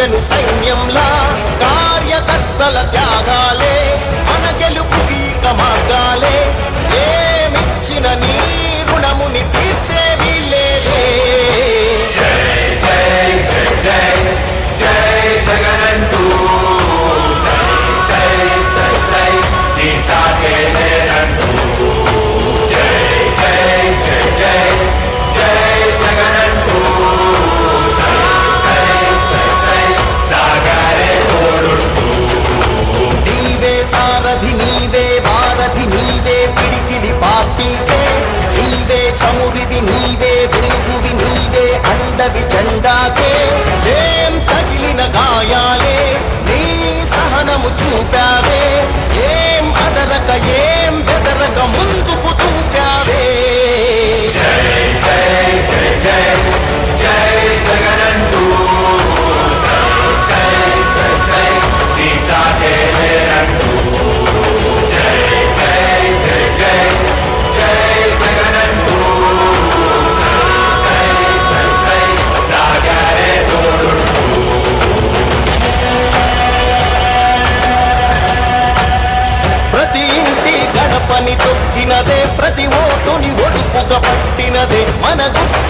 గెలిచెను సైన్యంలా కార్యకర్తల సహనము చూపావే ఏం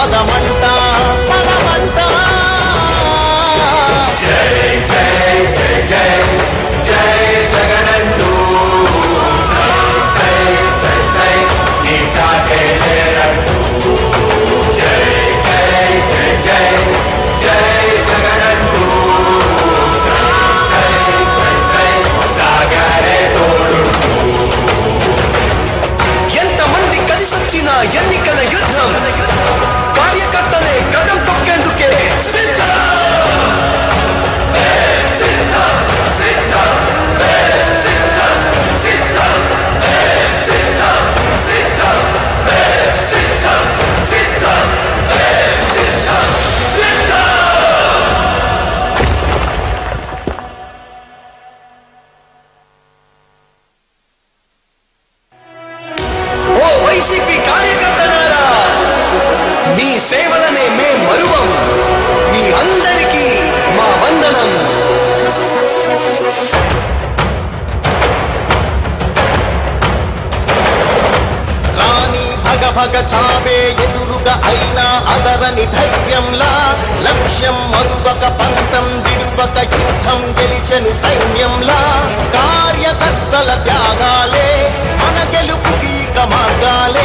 తప్పదులే పదమంట తోడు ఎంతమంది కలిసొచ్చిన ఎన్నికల యుద్ధం? కార్యకర్తలే కదం తొక్కేందుకే పగ చావే ఎదురుగా అయినా అదరని ధైర్యంలా లక్ష్యం మరువక పంతం దిడువక యుద్ధం గెలిచెను సైన్యంలా. కార్యకర్తల త్యాగాలే మన గెలుపుకి మార్గాలే.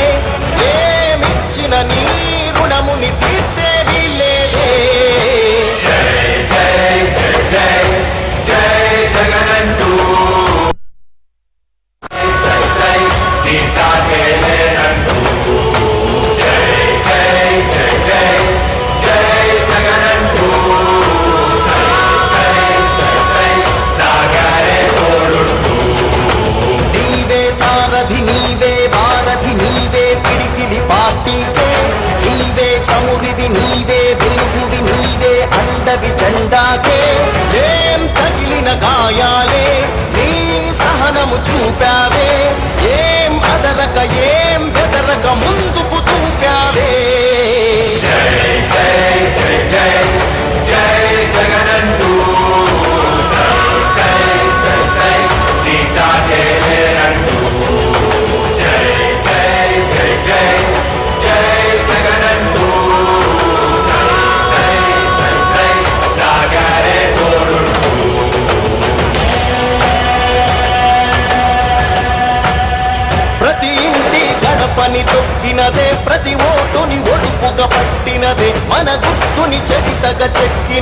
joga mundo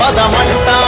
పదమంటా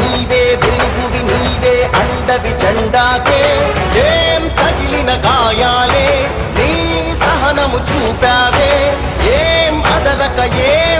నీవే వెలుగువి నీవే అండవి జెండాకే ఏం తగిలిన గాయాలే నీ సహనము చూపావే. ఏం అదరక ఏం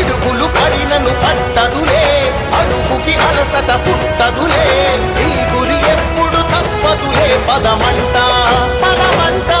పిడుగులు పడినను పట్టదులే. అడుగుకి అలసట పుట్టదులే. ఈ గురి ఎప్పుడు తప్పదులే. పదమంట పదమంటా.